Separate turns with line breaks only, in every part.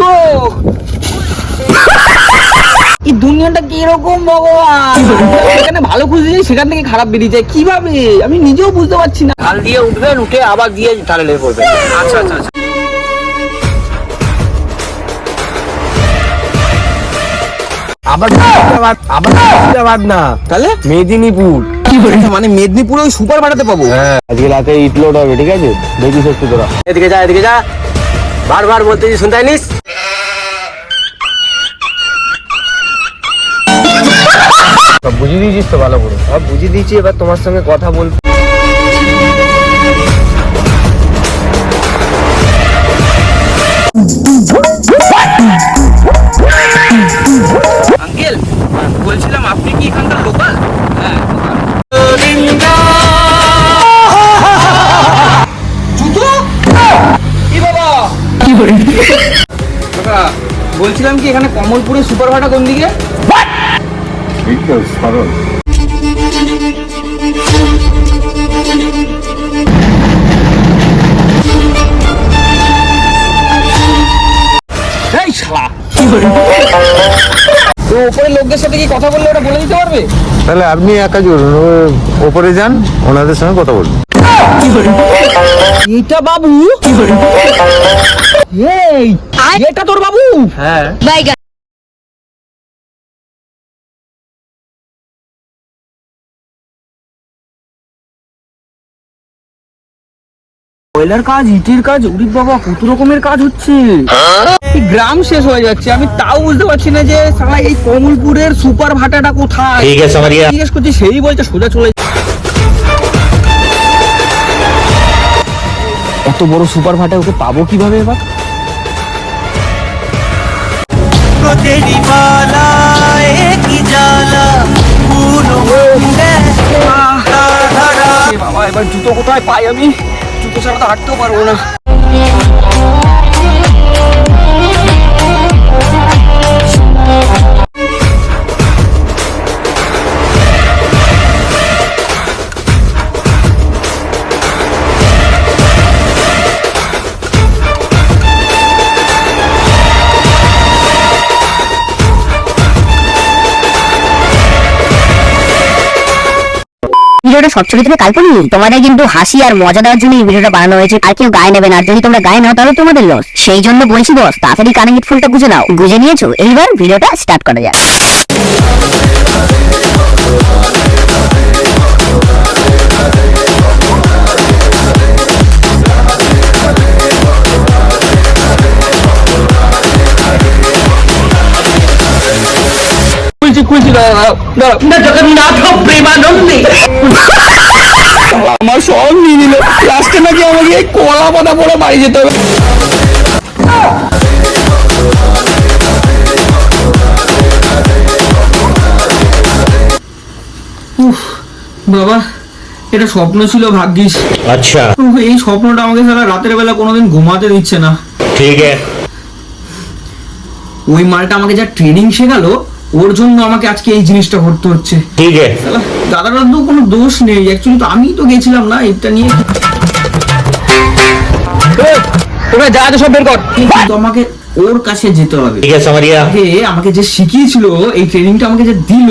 তো। এই দুনিয়াটা কীরকম ভগবান? সেখানে ভালো খুঁজে যাই সেখান থেকে খারাপ বেরিয়ে যায়। কীভাবে? আমি নিজেও বুঝতে পারছি না। কাল দিয়ে উঠবেন উঠে আবার দিয়ে তাহলে লেগে পড়বেন। আচ্ছা আচ্ছা আচ্ছা।
আবার মুর্শিদাবাদ আবার না।
তাহলে?
মেদিনীপুর।
আচ্ছা, মানে মেদিনীপুরে ওই সুপার ভাড়াতে পাবো।
হ্যাঁ আজকে রাতে ইট লোড হবে ঠিক আছে? দেখিস একটু তোরা। এদিকে যা এদিকে যা। বারবার বলতেছি, শুনতে নিস বুঝিয়ে দিয়েছিস তো ভালো করে। সব বুঝিয়ে দিয়েছি, এবার তোমার সঙ্গে কথা বল
বলছিলাম কি এখানে কমলপুরে সুপার ভাটা কোন দিকে?
ঠিক তো সরল
তো ওপরে লোকদের সাথে কি কথা বললে ওটা বলে দিতে পারবে?
তাহলে আপনি একা ও- ওপরে যান ওনাদের সঙ্গে কথা বলুন।
এটা বাবু? এই এটা তোর বাবু?
হ্যাঁ।
কয়লার কাজ ইটের কাজ উরিক বাবা কত রকমের কাজ হচ্ছে। এই গ্রাম শেষ হয়ে যাচ্ছে। আমি তাও বুঝতে পারছি না যে সালা এই কমলপুরের সুপার ভাটাটা কোথায়?
ঠিক আছে মারিয়া।
জিজ্ঞেস করছি সেই বলছে সোজা চলে এত বড় সুপার ফাটে ওকে পাবো কীভাবে এবার? বাবা, এবার জুতো কোথায় পাই আমি? জুতো ছাড়া তো হাঁটতেও পারব না।
ভিডিওটা ছবি থেকে কাল্পনিক। তোমাদের কিন্তু হাসি আর মজা দেওয়ার জন্য এই ভিডিওটা বানানো হয়েছে। আর কেউ গায়ে নেবে না। যদি তোমরা গায়ে নাও, তাহলে তোমাদের লস সেই জন্য বলছি বস, তাড়াতাড়ি কানেঙ্গিট ফুলটা গুজে নাও। গুজে নিয়েছো? এইবার ভিডিওটা স্টার্ট করা যাক।
জগন্নাথ প্রেমানন্দে। আমার সব নিয়ে নিল। লাস্টে নাকি আমাকে এই কলা পাতা পরে বাড়ি যেতে হবে। উফ, বাবা এটা স্বপ্ন ছিল ভাগ্যিস।
আচ্ছা।
এই স্বপ্নটা আমাকে সারা রাতের বেলা কোনোদিন ঘুমাতে দিচ্ছে না।
ঠিক আছে।
ওই মালটা আমাকে যা ট্রেনিং শেখালো ওর জন্য আমাকে আজকে এই জিনিসটা করতে হচ্ছে।
ঠিক আছে।
দাদাটার তো কোনো দোষ নেই। অ্যাকচুয়ালি তো আমি তো গেছিলাম না এটা নিয়ে। তোরা যা যা সব বের কর। কিন্তু আমাকে ওর কাছে যেতে হবে।
ঠিক আছে মারিয়া।
আগে আমাকে যে শিখিয়েছিল এই ট্রেনিংটা আমাকে যে দিল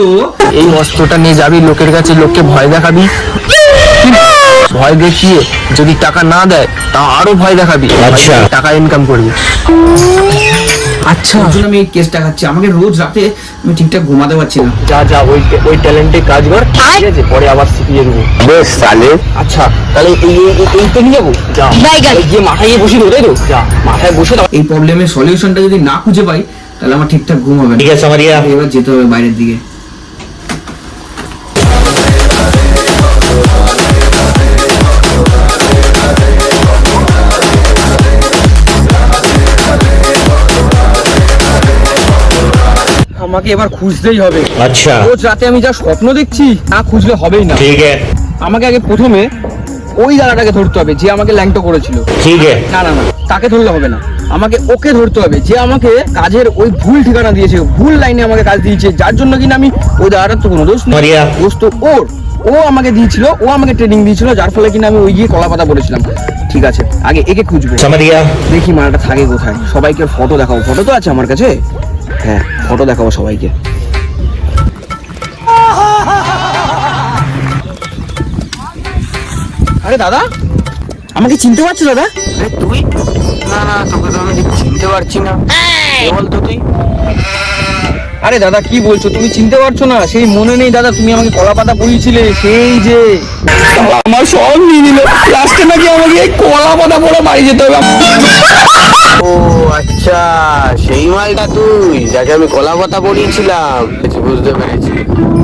এই অস্ত্রটা নিয়ে যাবি লোকের কাছে লোককে ভয় দেখাবি। ভয় দেখিয়ে যদি টাকা না দেয় তা আরও ভয় দেখাবি।
আচ্ছা।
টাকা ইনকাম করবি। আচ্ছা। ওর জন্য আমি এই কেসটা খাচ্ছি। আমাকে রোজ রাতে আমি ঠিকঠাক ঘুমাতে পারছি না।
যা যা ওই ওই ট্যালেন্টে কাজ কর ঠিক আছে? পরে আবার শিখিয়ে দেবো। বেশ তাহলে।
আচ্ছা তাহলে এই এই এই- তো নিয়ে যাব?
যা।
গিয়ে মাথায় গিয়ে বসে দেবো তাই তো?
যা
মাথায় বসে দাও। এই প্রবলেমের সলিউশনটা যদি না খুঁজে পাই তাহলে আমার ঠিকঠাক ঘুম হবে
ঠিক আছে আমার
এবার যেতে হবে বাইরের দিকে। আমাকে এবার খুঁজতেই হবে।
আচ্ছা।
রোজ রাতে আমি যা স্বপ্ন দেখছি না খুঁজলে হবেই না।
ঠিক আছে।
আমাকে আগে প্রথমে ওই দাদাটাকে ধরতে হবে যে আমাকে ল্যাংটো করেছিল।
ঠিক আছে।
না না না তাকে ধরলে হবে না। আমাকে ওকে ধরতে হবে যে আমাকে কাজের ওই ভুল ঠিকানা দিয়েছে ভুল লাইনে আমাকে কাজ দিয়েছে যার জন্য কিনা আমি ওই দাদাটার তো কোনো দোষ নেই। দোষ তো ওর। ও আমাকে দিয়েছিল ও আমাকে ট্রেনিং দিয়েছিল যার ফলে কিনা আমি ওই গিয়ে কলা পাতা বলেছিলাম ঠিক আছে আগে একে খুঁজবো। দেখি মালটা থাকে কোথায়। সবাইকে ফটো দেখাও। ফটো তো আছে আমার কাছে। হ্যাঁ ফটো দেখাবো সবাইকে। আরে দাদা আমাকে চিনতে পারছ দাদা?
আরে তুই? না না তোকে তো আমি চিনতে পারছি না। বলতো তুই?
আরে দাদা কি বলছো? তুমি চিনতে পারছ না? সেই মনে নেই দাদা তুমি আমাকে কলা পাতা পরিয়েছিলে সেই যে আমার সব নিয়ে নিল। লাস্টে নাকি আমাকে এই কলা পাতা পরে বাড়ি যেতে হবে।
আচ্ছা সেই মালটা তুই যাকে আমি কলা পাতা পড়িয়েছিলাম বুঝেছি, বুঝতে পেরেছি।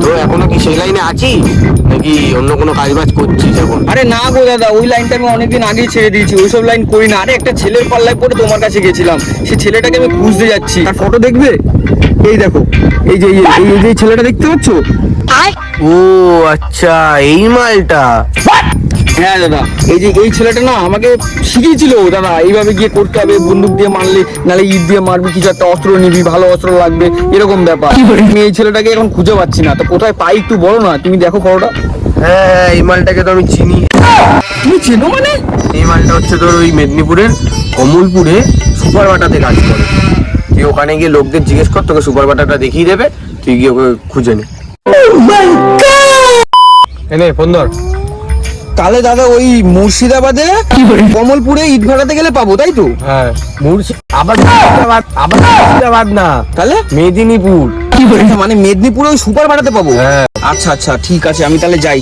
তো এখনও কি সেই লাইনে আছিস? নাকি অন্য কোনো কাজ বাজ করছিস এখন?
আরে না গো দাদা ওই লাইনটা আমি অনেকদিন আগেই ছেড়ে দিয়েছি ওইসব লাইন করি না। আরে একটা ছেলের পাল্লায় পড়ে তোমার কাছে গেছিলাম সেই ছেলেটাকে আমি খুঁজতে যাচ্ছি। আর ফটো দেখবে? এই দেখো এই যে এই যে ছেলেটা দেখতে পাচ্ছ?
ও আচ্ছা এই মালটা।
হ্যাঁ দাদা। এই যে এই ছেলেটা না আমাকে শিখিয়েছিল দাদা এইভাবে গিয়ে করতে হবে বন্দুক দিয়ে মারলে নালে ইট দিয়ে মারবি কিছু একটা অস্ত্র নিবি ভালো অস্ত্র লাগবে এরকম ব্যাপার। আমি এই ছেলেটাকে এখন খুঁজে পাচ্ছি না। তো কোথায় পাই একটু বলো না তুমি দেখো ফটোটা
হ্যাঁ এই মালটাকে তো আমি চিনি।
তুমি চেনো মানে?
এই মালটা হচ্ছে তোর ওই মেদিনীপুরের কমলপুরে সুপার বাটাতে কাজ করে। তুই ওখানে গিয়ে লোকদের জিজ্ঞেস কর তোকে সুপার বাটাটা দেখিয়ে দেবে তুই গিয়ে ওকে খুঁজে নে। এনে ফোন ধর
তাহলে দাদা ওই মুর্শিদাবাদে কমলপুরে ইট ভাড়াতে গেলে পাবো তাই তো?
হ্যাঁ। আবার মুর্শিদাবাদ আবার মুর্শিদাবাদ না।
তাহলে
মেদিনীপুর।
আচ্ছা, মানে মেদিনীপুরে ওই সুপার ভাড়াতে পাবো?
হ্যাঁ।
আচ্ছা আচ্ছা ঠিক আছে আমি তাহলে যাই।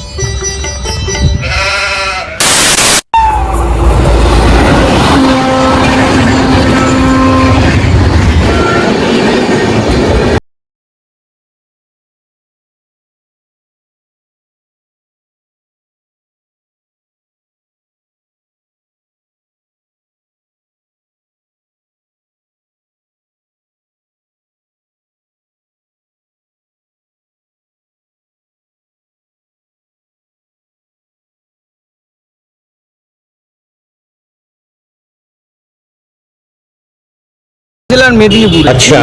জেলার মেদিনীপুর।
আচ্ছা।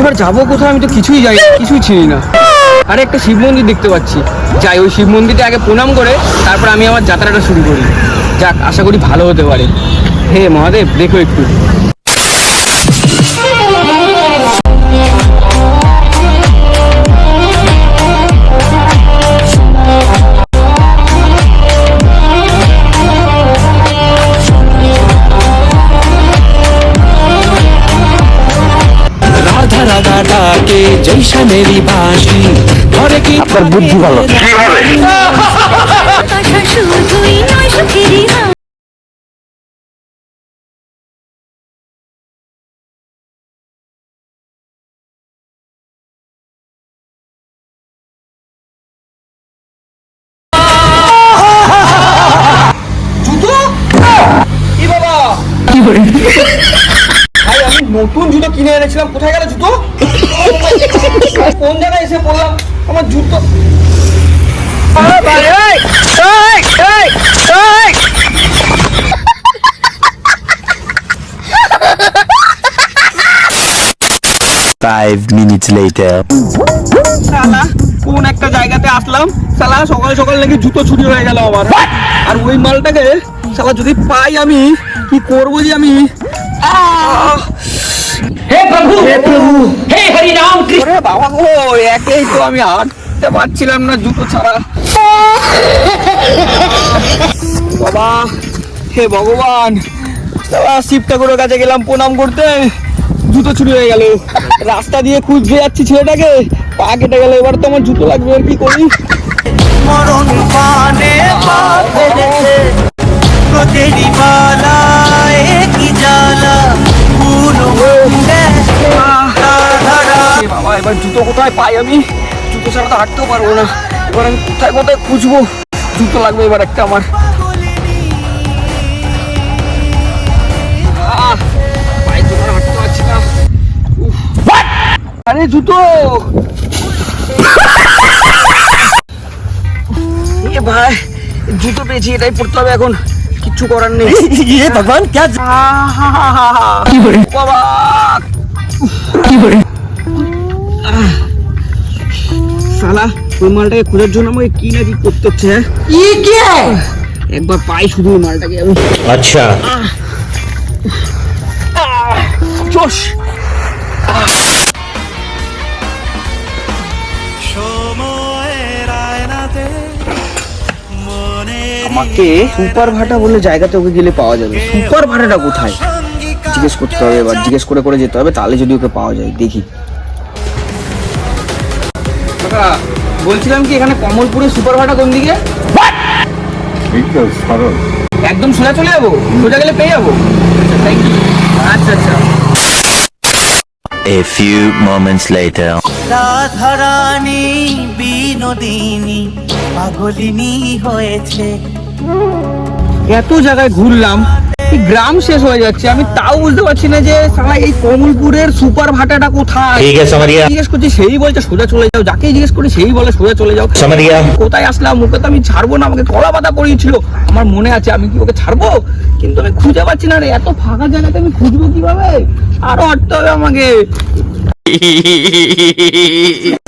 এবার যাব কোথাও আমি তো কিছুই যাই না কিছুই চিনি না। আর একটা শিব মন্দির দেখতে পাচ্ছি। যাই ওই শিব মন্দিরটা আগে প্রণাম করে তারপর আমি আমার যাত্রাটা শুরু করি। যাক আশা করি ভালো হতে পারে। হে মহাদেব দেখো একটু।
মেরি বাঁশি। ঘরে কি
আপনার বুদ্ধি ভালো।
জুতো? কি বাবা? ভাই আমি নতুন জুতো কিনে এনেছিলাম। কোথায় গেল জুতো? কোন জায়গায় এসে পড়লাম? আমার জুতো।
ফাইভ মিনিটস লেটার
শালা কোন একটা জায়গাতে আসলাম? শালা সকাল সকাল নাকি জুতো চুরি হয়ে গেল আমার। আর ওই মালটাকে শালা যদি পাই আমি কি করব যে আমি! হে প্রভু! হে প্রভু! হে হরি রাম কৃষ্ণ! বাবা গো একেই তো আমি হাঁটতে পারছিলাম না জুতো ছাড়া। বাবা হে ভগবান বাবা শিব ঠাকুরের কাছে গেলাম প্রণাম করতে। জুতো চুরি হয়ে গেল। রাস্তা দিয়ে খুঁজতে যাচ্ছি ছেলেটাকে। পা কেটে গেল এবার তো আমার জুতো লাগবে আর কি করি?
মরণ পানে পা ফেলেছে প্রতিটি মালায় কি জ্বালা পুরো
বাবা এবার জুতো কোথায় পাই আমি? জুতো ছাড়া তো হাঁটতেও পারব না। এবার আমি কোথায় কোথায় খুঁজবো? জুতো লাগবে এবার একটা আমার। আহ, পায়ে জোগাড় হাঁটতে পারছি না। আরে জুতো! ভাই জুতো পেয়েছি এটাই পড়তে হবে এখন। কিছু করার নেই।
ইয়ে ভগবান কি
করে? কি করে? মালটাকে খোঁজার জন্য আমাকে কি না কি করতে হচ্ছে হ্যাঁ? কে? একবার পাই শুধু মালটাকে।
আচ্ছা। চোশ
আমাকে সুপার ভাটা বলে জায়গাতে ওকে গেলে পাওয়া যাবে। সুপার ভাটাটা কোথায়? জিজ্ঞেস করতে হবে এবার জিজ্ঞেস করে করে যেতে হবে তাহলে যদি ওকে পাওয়া যায় দেখি। বলছিলাম কি এখানে কমলপুরে সুপার ভাটা কোন দিকে? একদম সোজা চলে যাব? সোজা গেলে পেয়ে যাব? আচ্ছা আচ্ছা।
A few moments later.
Radharani Binodini পাগলিনী হয়েছে।
এত জায়গায় ঘুরলাম গ্রাম শেষ হয়ে যাচ্ছে। আমি তাও বুঝতে পারছি না যে সারা এই কমলপুরের সুপার ভাটাটা কোথায়? জিজ্ঞেস করছি সেই বলছে সোজা চলে যাও। যাকে জিজ্ঞেস করি সেই বলে সোজা চলে যাও। কোথায় আসলাম? ওকে তো আমি ছাড়বো না আমাকে কলা পাতা করিয়েছিল। আমার মনে আছে আমি কি ওকে ছাড়বো? কিন্তু আমি খুঁজে পাচ্ছি না রে এত ফাঁকা জায়গাতে আমি খুঁজবো কীভাবে? আরও হাঁটতে হবে আমাকে।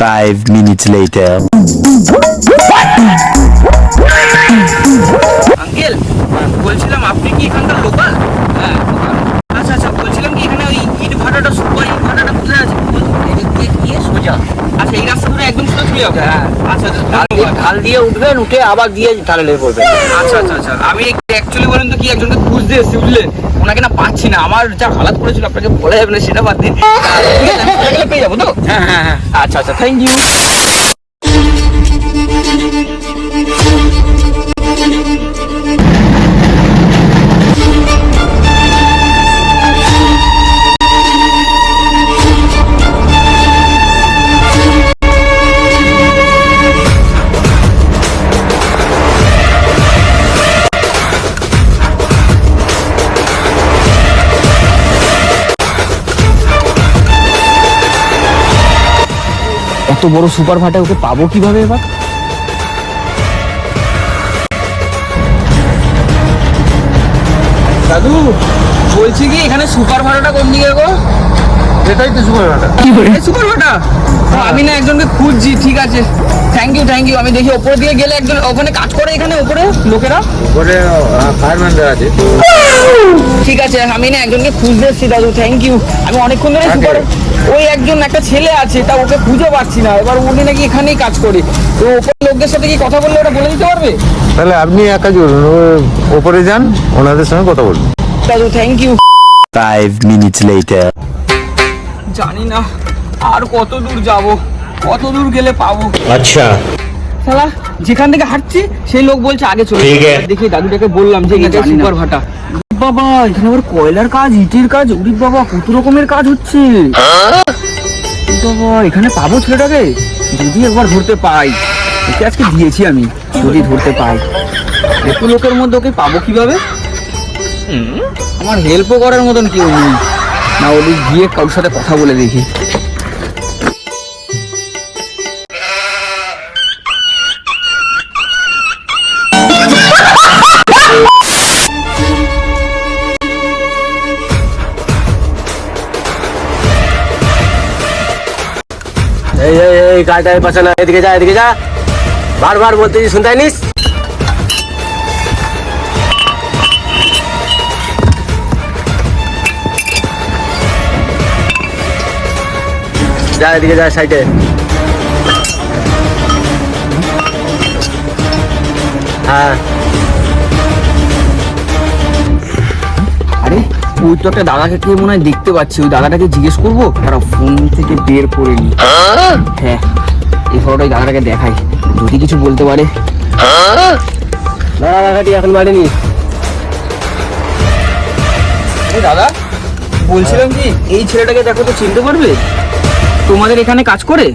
Five minutes later.
ঢাল দিয়ে উঠবেন উঠে আবার দিয়ে টালে লেগে পড়বেন
আচ্ছা আচ্ছা আচ্ছা। আমি অ্যাকচুয়ালি বলেন তো কি একজনকে খুঁজতে এসেছি বুঝলেন ওনাকে না পাচ্ছি না। আমার যা হালাত করেছিল আপনাকে বলা যাবে না সেটা বাদ দিন। ঠিক আছে, আমি পেয়ে যাব তো? হ্যাঁ হ্যাঁ হ্যাঁ। আচ্ছা আচ্ছা থ্যাংক ইউ বড় সুপার ফাটে ওকে পাবো কীভাবে এবার? দাদু, বলছি কি, এখানে সুপার ভাড়াটা কোন দিকে গো?
এটাই তো সময় ভাটা
এই সুপার ভাটা আমি না একজনকে খুঁজছি ঠিক আছে। থ্যাংক ইউ থ্যাংক ইউ আমি দেখি ওপর দিয়ে গেলে একজন ওখানে কাজ করে এখানে ওপরে লোকেরা?
ওপরে ফায়ারম্যানরা আছে।
ঠিক আছে আমি না একজনকে খুঁজতে এসেছি দাদু থ্যাংক ইউ আমি অনেকক্ষণ ধরে সুপার ওই একজন একটা ছেলে আছে তা ওকে খুঁজে পাচ্ছি না। এবার উনি নাকি এখানেই কাজ করে। তো ওপর লোকদের সাথে কি কথা বললে ওরা বলে দিতে পারবে?
তাহলে আপনি এক কাজ করুন ও- ওপরে যান ওনাদের সঙ্গে কথা বলুন।
দাদু thank you
Five minutes later.
জানি না আর কত দূর যাব কত দূর গেলে পাবো।
আচ্ছা।
শালা যেখান থেকে হাঁটছি সেই লোক বলছে আগে চলে দেখি দাদুটাকে বললাম যে এটা সুপার ভাটা বাবা এখানে আবার কয়লার কাজ ইটের কাজ উড়ি বাবা কত রকমের কাজ হচ্ছে। বাবা এখানে পাবো ছেলেটাকে? যদি একবার ধরতে পাই। ওকে আজকে দিয়েছি আমি যদি ধরতে পাই। এত লোকের মধ্যে ওকে পাবো কীভাবে? আমার হেল্পও করার মতন কেউ নেই। না ওদিক গিয়ে কারোর সাথে কথা বলে দেখি।
এই এই এই পাশে না। এদিকে যা এদিকে যা। বারবার বলতে শুনতে নিস যা এদিকে যা সাইডে। হ্যাঁ।
আরে, ওই তো একটা দাদাকে কে মনে হয় দেখতে পাচ্ছি। ওই দাদাটাকে জিজ্ঞেস করব? তারা ফোন থেকে বের করে নি। হ্যাঁ এই ফটোটাই দাদাটাকে দেখাই। যদি কিছু বলতে পারে।
রাগাটি এখন মারেনি
দাদা, বলছিলাম কি, এই ছেলেটাকে দেখো তো চিনতে পারবে? তোমাদের এখানে কাজ করে?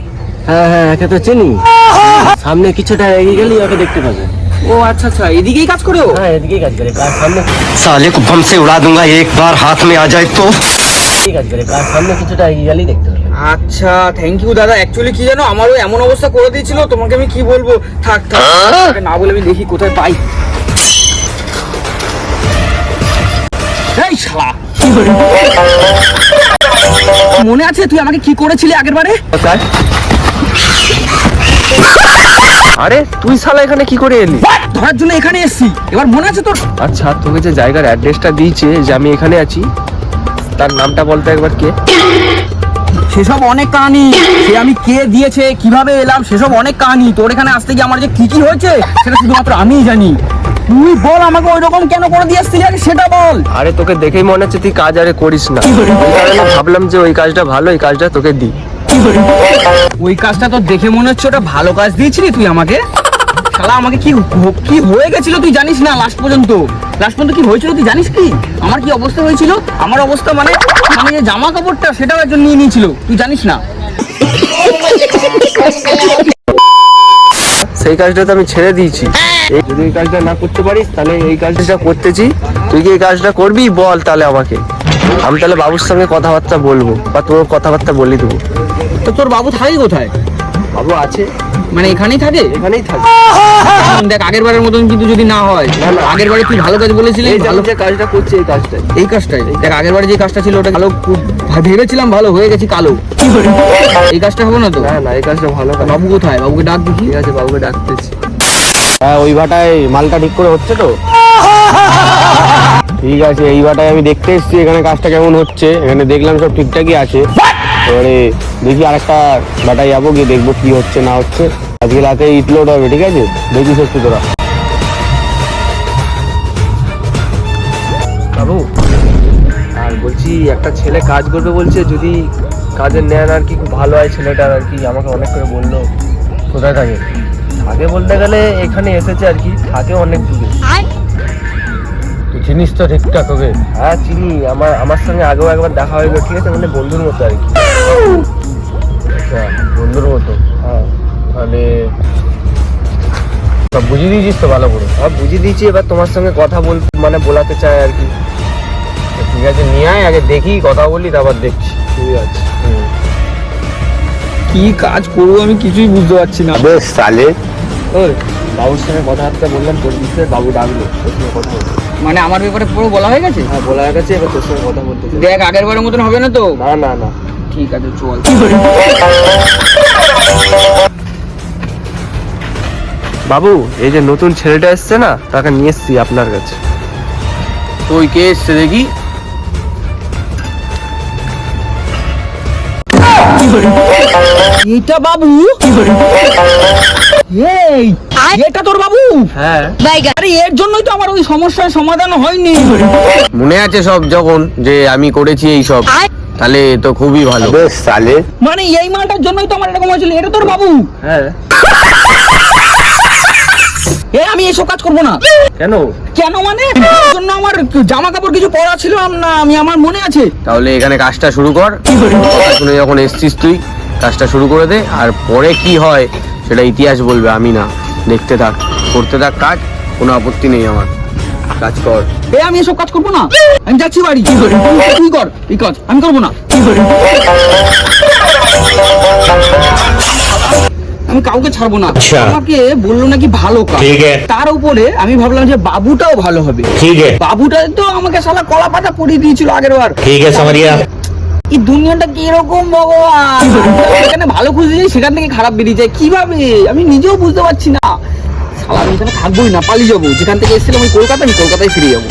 হ্যাঁ হ্যাঁ একে তো চিনি। সামনে কিছুটা এগিয়ে গেলি ওকে দেখতে পাবে।
ও আচ্ছা আচ্ছা এদিকেই কাজ করে ও?
হ্যাঁ এদিকেই কাজ করে কার সামনে
সালে কো বম সে উড়া দুঙ্গা একবার হাত মে আ যায় তো।
ঠিক আছে কার সামনে কিছুটা এগিয়ে গেলেই দেখতে পাবে।
আচ্ছা থ্যাংক ইউ দাদা। অ্যাকচুয়ালি কি জানো আমারও এমন অবস্থা করে দিয়েছিল তোমাকে আমি কি বলব? থাক থাক হ্যাঁ? না বলে আমি দেখি কোথায় পাই। এই শালা! মনে আছে তুই আমাকে কি করেছিলি আগের বারে আরে তুই শালা এখানে কি করে এলি? ধরার জন্য এখানে এসেছি। এবার মনে আছে তোর? আচ্ছা তোকে যে জায়গার অ্যাড্রেসটা দিয়েছে যে আমি এখানে আছি তার নামটা বলতে একবার কে? সেসব অনেক কাহিনী। সে আমি কে দিয়েছে কীভাবে এলাম সেসব অনেক কাহিনী। তোর এখানে আসতে গিয়ে আমার যে কি কি হয়েছে সেটা শুধুমাত্র আমিই জানি। তুই বল আমাকে ওই রকম কেন করে দিয়ে আসছিলি? আগে সেটা বল। আরে তোকে দেখেই মনে হচ্ছে তুই কাজ আরে করিস না। ওই কারণে ভাবলাম যে ওই কাজটা ভালো এই কাজটা তোকে দিই। ওই কাজটা তো দেখে মনে হচ্ছে ওটা ভালো কাজ দিয়েছিলি তুই আমাকে? শালা আমাকে কি হ- কি হয়ে গেছিল তুই জানিস না লাস্ট পর্যন্ত? লাস্ট পর্যন্ত কি হয়েছিল তুই জানিস কি? আমার কি অবস্থা হয়েছিল? আমার অবস্থা মানে আমি যে জামা কাপড়টা সেটাও একজন নিয়ে নিয়েছিল। তুই জানিস না? সেই কাজটা তো আমি ছেড়ে দিয়েছি। এই যদি এই কাজটা না করতে পারিস তাহলে এই কাজটা করতেছি তুই কি এই কাজটা করবি? বল তাহলে আমাকে। আমি তাহলে বাবুর সঙ্গে কথাবার্তা বলব বা তোর কথাবার্তা বলে দেবো। তো তোর বাবু থাকে কোথায়? বাবু আছে। মানে এখানেই থাকে? এখানেই থাকে। দেখ আগের বারের মতন কিন্তু যদি না হয় আগের বারে তুই ভালো কাজ বলেছিলি ভালো যে কাজটা করছি এই কাজটাই। এই কাজটাই। দেখ আগের বারে যে কাজটা ছিল ওটা ভালো খুব ভেবেছিলাম ভালো হয়ে গেছি কালো। এই কাজটা হবে না তো? না না এই কাজটা ভালো বাবু কোথায়? বাবুকে ডাক দেখি। ঠিক আছে বাবুকে ডাকতেছি।
হ্যাঁ ওই ভাটায় মালটা ঠিক করে হচ্ছে তো? ঠিক আছে এই ভাটায় আমি দেখতে এসেছি এখানে কাজটা কেমন হচ্ছে? এখানে দেখলাম সব ঠিকঠাকই আছে। এবারে দেখি আরেকটা ভাটায় যাব গিয়ে দেখব কি হচ্ছে না হচ্ছে। আজকে রাতে ইট লোড হবে ঠিক আছে? দেখিস একটু তোরা
বাবু আর বলছি একটা ছেলে কাজ করবে বলছে যদি কাজের নেন আর কি খুব ভালো হয় ছেলেটার আর কি আমাকে অনেক করে বলল। কোথায় থাকে? থাকে বলতে গেলে এখানে এসেছে আর কি থাকে অনেক দূরে।
তুই চিনিস তো ঠিকঠাক হবে
হ্যাঁ চিনি। আমার আমার সঙ্গে আগেও একবার দেখা হয়েছিল ঠিক আছে? মানে বন্ধুর মতো আর কি।
আচ্ছা বন্ধুর মতো।
হ্যাঁ
তাহলে সব বুঝিয়ে দিয়েছিস তো ভালো করে?
আর বুঝিয়ে দিয়েছি এবার তোমার সঙ্গে কথা বল মানে বলাতে চাই আর কি।
ঠিক আছে নিয়ে আয় আগে দেখি কথা বলি তারপর দেখছি।
ঠিক আছে।
হুম।
কি কাজ করব আমি কিছুই বুঝতে পারছি না।
বেশ তাহলে।
ওর বাবুর সঙ্গে কথাবার্তা বললাম তোর বিষয়ে বাবু ডাকলো তোর সঙ্গে কথা বলতে মানে আমার ব্যাপারে পুরো বলা হয়ে গেছে? হ্যাঁ বলা হয়ে গেছে এবার তোর সঙ্গে কথা বলতে দেখ আগের বারের মতন হবে না তো? না না না। ঠিক আছে চল। বাবু এই যে নতুন ছেলেটা এসছে না তাকে নিয়ে এসছি আপনার কাছে।
তুই কে এসছে দেখি?
এটা বাবু? এই এটা তোর বাবু? হ্যাঁ। আরে এর জন্যই তো আমার ওই সমস্যার সমাধান হয়নি।
মনে আছে সব যখন যে আমি করেছি এই সব তাহলে তো খুবই ভালো। বেশ তাহলে
মানে এই মালটার জন্যই তো আমার এরকম হয়েছিল। এটা তোর বাবু? হ্যাঁ। এ আমি এসব কাজ করব না। কেন? কেন মানে? এর জন্য আমার জামা কাপড় কিছু পরা ছিল না আমি আমার মনে আছে।
তাহলে এখানে কাজটা শুরু কর। শুনে যখন এসছিস তুই কাজটা শুরু করে দে। আর পরে কি হয় সেটা ইতিহাস বলবে আমি না। দেখতে থাক করতে থাক কাজ কোনো আপত্তি নেই আমার। কাজ কর।
এ আমি এসব কাজ করব না। আমি যাচ্ছি বাড়ি। তুই কর এই কাজ আমি করব না। আমি কাউকে ছাড়বো না। আমাকে বলল নাকি ভালো কাজ। তার উপরে আমি ভাবলাম যে বাবুটাও ভালো হবে। বাবুটা তো আমাকে শালা কলা পাতা পরিয়ে দিয়েছিল আগের বার। ঠিক আছে এই দুনিয়াটা কীরকম ভগবান? এখানে ভালো খুঁজে যাই সেখান থেকে খারাপ বেরিয়ে যায়। কীভাবে? আমি নিজেও বুঝতে পারছি না। সালা আমি এখানে থাকবোই না পালিয়ে যাব। যেখান থেকে এসেছিলাম ওই কলকাতা আমি কলকাতায় ফিরে যাব।